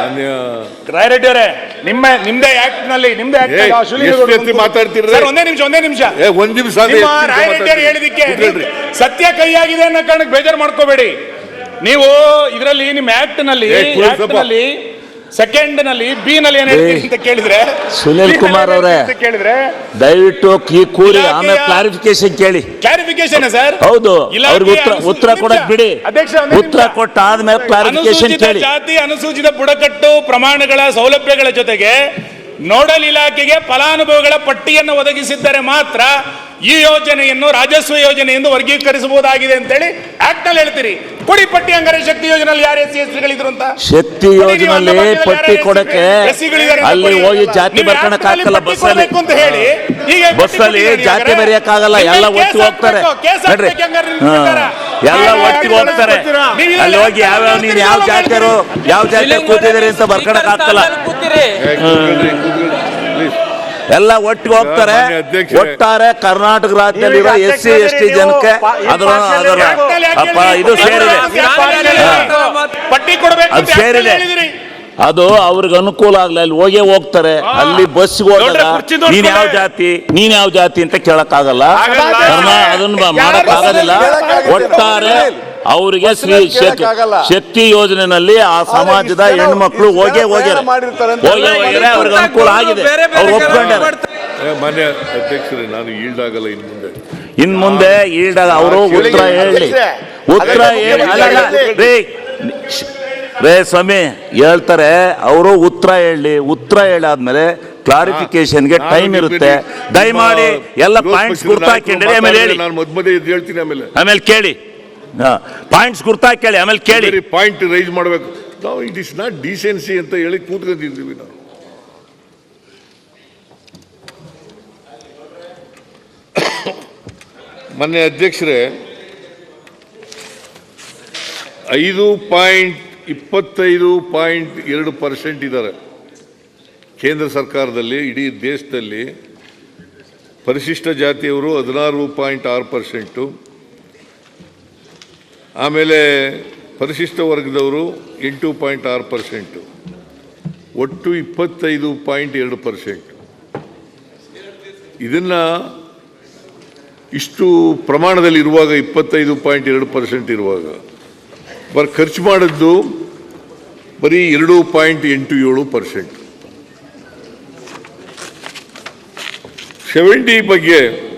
ಮಾನ್ಯ ರಾಯರೆಡ್ಡಿ ಅವರೇ ನಿಮ್ಮ ನಿಮ್ದೇ ಆಕ್ಟ್ನಲ್ಲಿ ನಿಮ್ದೇ ಆಕ್ಟ್ ಏ, ಎಷ್ಟು ಎತ್ತಿ ಬಂದು- ಸರ್, ಒಂದೇ ನಿಮಿಷ ಒಂದೇ ನಿಮಿಷ. ಏ ಒಂದ್ ನಿಮಿಷ ಅಂದ್ರೆ ನಿಮ್ಮ ಎಷ್ಟು ನಿಮಿಷ ರಾಯರೆಡ್ಡಿ ಅವರು ಮಾತಾಡ್ತೀರಿ? ಹೇಳಿದಕ್ಕೆ ಕೂತ್ಕೊಳ್ರಿ. ಸತ್ಯ ಕೈಯಾಗಿದೆ ಅನ್ನೋ ಕಾರಣಕ್ಕೆ ಬೇಜಾರು ಮಾಡ್ಕೋಬೇಡಿ. ನೀವು ಇದರಲ್ಲಿ ನಿಮ್ಮ ಆಕ್ಟ್ನಲ್ಲಿ ಏ, ಆಕ್ಟ್ನಲ್ಲಿ ಸೆಕೆಂಡ್ನಲ್ಲಿ ಬಿ ನಲ್ಲಿ ಏನ್ ಹೇಳ್ತೀರಿ ಅಂತ ಕೇಳಿದ್ರೆ? ಸುನಿಲ್ ಕುಮಾರ್ ಅವರೇ. ಕೇಳಿದ್ರೆ ದಯವಿಟ್ಟು ಈ ಕೂರಿ ಆಮೇಲೆ ಕ್ಲಾರಿಫಿಕೇಶನ್ ಕೇಳಿ. Clarification sir? ಹೌದು ಅವ್ರಿಗೆ ಉತ್ತರ ಉತ್ತರ ಕೊಡಕ್ ಬಿಡಿ. ಅಧ್ಯಕ್ಷ, ಉತ್ತರ ಕೊಟ್ಟ ಆದ್ಮೇಲೆ ಕ್ಲಾರಿಫಿಕೇಶನ್ ಕೇಳಿ. ಜಾತಿ ಅನುಸೂಚಿತ ಬುಡಕಟ್ಟು ಪ್ರಮಾಣಗಳ ಸೌಲಭ್ಯಗಳ ಜೊತೆಗೆ ನೋಡಲ್ ಇಲಾಖೆಗೆ ಫಲಾನುಭವಿಗಳ ಪಟ್ಟಿಯನ್ನು ಒದಗಿಸಿದ್ದರೆ ಮಾತ್ರ ಈ ಯೋಜನೆಯನ್ನು ರಾಜಸ್ವ ಯೋಜನೆ ಎಂದು ವರ್ಗೀಕರಿಸಬಹುದಾಗಿದೆ ಅಂತೇಳಿ ಆಕ್ಟ್ನಲ್ಲಿ ಹೇಳ್ತೀರಿ. ಕೊಡಿ ಪಟ್ಟಿ ಹಂಗಾರೆ ಶಕ್ತಿ ಯೋಜನೆಯಲ್ಲಿ ಯಾರು ಎಸ್ ಸಿ ಎಸ್ ಗಳಿದ್ರು ಅಂತ? ಶಕ್ತಿ ಯೋಜನೆಯಲ್ಲಿ ಪಟ್ಟಿ ಕೊಡಕ್ಕೆ ಅಲ್ಲಿ ಹೋಗಿ ಜಾತಿ ನೀವು ಬಸ್ ಆಗಲ್ಲ ಬಸ್ಸಲ್ಲಿ? ಅಂತ ಹೇಳಿ ಹೀಗೆ ಬಸ್ ಅಲ್ಲಿ ಜಾತಿ. ಬರೆಯಕ್ಕಾಗಲ್ಲ ಎಲ್ಲ ಒಟ್ಟು ಒಟ್ಟಿಗೆ ಹೋಗ್ತಾರೆ. ನೋಡ್ರಿ. ಎಲ್ಲ ಒಟ್ಟು ಒಟ್ಟಿಗೆ ಹೋಗ್ತಾರೆ. ಅಲ್ಲಿ ಹೋಗಿ ಯಾವ ನೀನ್ ಯಾವ ಜಾತಿಯರು ಯಾವ ಜಾತಿ ಕೂತಿದ್ದೀರಿ ಅಂತ ಆಗ್ತಲ್ಲ? ಎಲ್ಲ ಒಟ್ಟಿಗೆ ಹೋಗ್ತಾರೆ. ಒಟ್ಟಾರೆ ಕರ್ನಾಟಕ ರಾಜ್ಯದಲ್ಲಿ ಎಸ್ ಸಿ ಎಸ್ ಟಿ ಜನಕ್ಕೆ ಅದರ ಅದರ ಅಪ್ಪ ಇದು ಸೇರಿದೆ. ಪಟ್ಟಿ ಕೊಡಬೇಕು ಅದು ಸೇರಿದೆ. ಅದು ಅವ್ರಿಗೆ ಅನುಕೂಲ ಆಗ್ಲಿ ಅಲ್ಲಿ ಹೋಗೇ ಹೋಗ್ತಾರೆ. ಅಲ್ಲಿ ಹೋದಾಗ ಕುರ್ಚಿ ನೀನ್ ಯಾವ ಜಾತಿ ನೀನ್ ಯಾವ ಜಾತಿ ಅಂತ ಕೇಳಕ್ ಆಗಲ್ಲ. ಅದನ್ನ ಮಾಡಕ್ ಆಗೋದಿಲ್ಲ ಒಟ್ಟಾರೆ ಅವರಿಗೆ ಶ್ರೀ ಶಕ್ತಿ ಶಕ್ತಿ ಯೋಜನೆನಲ್ಲಿ ಆ ಸಮಾಜದ ಹೆಣ್ಮಕ್ಳು ಹೋಗೇ ಹೋಗ್ಯಾರ. ಹೋಗೇ ಹೋಗ್ಯಾರ ಅವ್ರಿಗೆ ಅನುಕೂಲ ಆಗಿದೆ. ಅವ್ರು ಒಪ್ಕೊಂಡಾರೆ. ಏ, ಮಾನ್ಯ ಅಧ್ಯಕ್ಷರೇ ನಾನು ಈಲ್ಡ್ ಆಗಲ್ಲ ಇನ್ನು ಮುಂದೆ. ಇನ್ ಮುಂದೆ ಈಡಾಗ ಅವರು ಉತ್ತರ ಹೇಳಿ. ಉತ್ತರ ಹೇಳಿ. ರೇ ಸ್ವಾಮಿ ಹೇಳ್ತಾರೆ ಅವರು ಉತ್ತರ ಹೇಳಿ ಉತ್ತರ ಹೇಳಾದ್ಮೇಲೆ ಕ್ಲಾರಿಫಿಕೇಶನ್ಗೆ ಟೈಮ್ ಇರುತ್ತೆ. ದಯಮಾಡಿ ಎಲ್ಲ ಪಾಯಿಂಟ್ಸ್ ಗುರ್ತಾಕಿಂಡ್ರಿ ಆಮೇಲೆ ಹೇಳಿ. ನಾನು ಮಧ್ಯ ಮಧ್ಯೆ ಎದ್ದು ಹೇಳ್ತೀನಿ ಆಮೇಲೆ. ಆಮೇಲೆ ಕೇಳಿ. ಪಾಯಿಂಟ್ಸ್ ಗುರ್ತಾಕಿ ಕೇಳಿ ಆಮೇಲೆ ಕೇಳಿ. ಪಾಯಿಂಟ್ ರೈಸ್ ಮಾಡಬೇಕು. ನಾವು ಇಟ್ ಇಸ್ ನಾಟ್ ಡಿಸೆನ್ಸಿ ಅಂತ ಹೇಳಿ ಕೂತ್ಕೊಂಡಿದ್ದೀವಿ ನಾವು. ಮೊನ್ನೆ ಅಧ್ಯಕ್ಷರೇ ಐದು ಪಾಯಿಂಟ್ ಇಪ್ಪತ್ತೈದು ಪಾಯಿಂಟ್ ಎರಡು ಪರ್ಸೆಂಟ್ ಇದ್ದಾರೆ ಕೇಂದ್ರ ಸರ್ಕಾರದಲ್ಲಿ, ಇಡೀ ದೇಶದಲ್ಲಿ ಪರಿಶಿಷ್ಟ ಜಾತಿಯವರು ಹದಿನಾರು ಪಾಯಿಂಟ್ ಆರು ಪರ್ಸೆಂಟು. ಆಮೇಲೆ ಪರಿಶಿಷ್ಟ ವರ್ಗದವರು ಎಂಟು ಪಾಯಿಂಟ್ ಆರು ಪರ್ಸೆಂಟು. ಒಟ್ಟು ಇಪ್ಪತ್ತೈದು ಪಾಯಿಂಟ್ ಎರಡು ಪರ್ಸೆಂಟ್. ಇದನ್ನು ಇಷ್ಟು ಪ್ರಮಾಣದಲ್ಲಿ ಇರುವಾಗ ಇಪ್ಪತ್ತೈದು ಪಾಯಿಂಟ್ ಎರಡು ಪರ್ಸೆಂಟ್ ಇರುವಾಗ, ಬರ್ ಖರ್ಚು ಮಾಡಿದ್ದು ಬರೀ ಎರಡು ಪಾಯಿಂಟ್ ಎಂಟು ಏಳು ಪರ್ಸೆಂಟ್. ಸೆವೆಂಟಿ ಬಗ್ಗೆ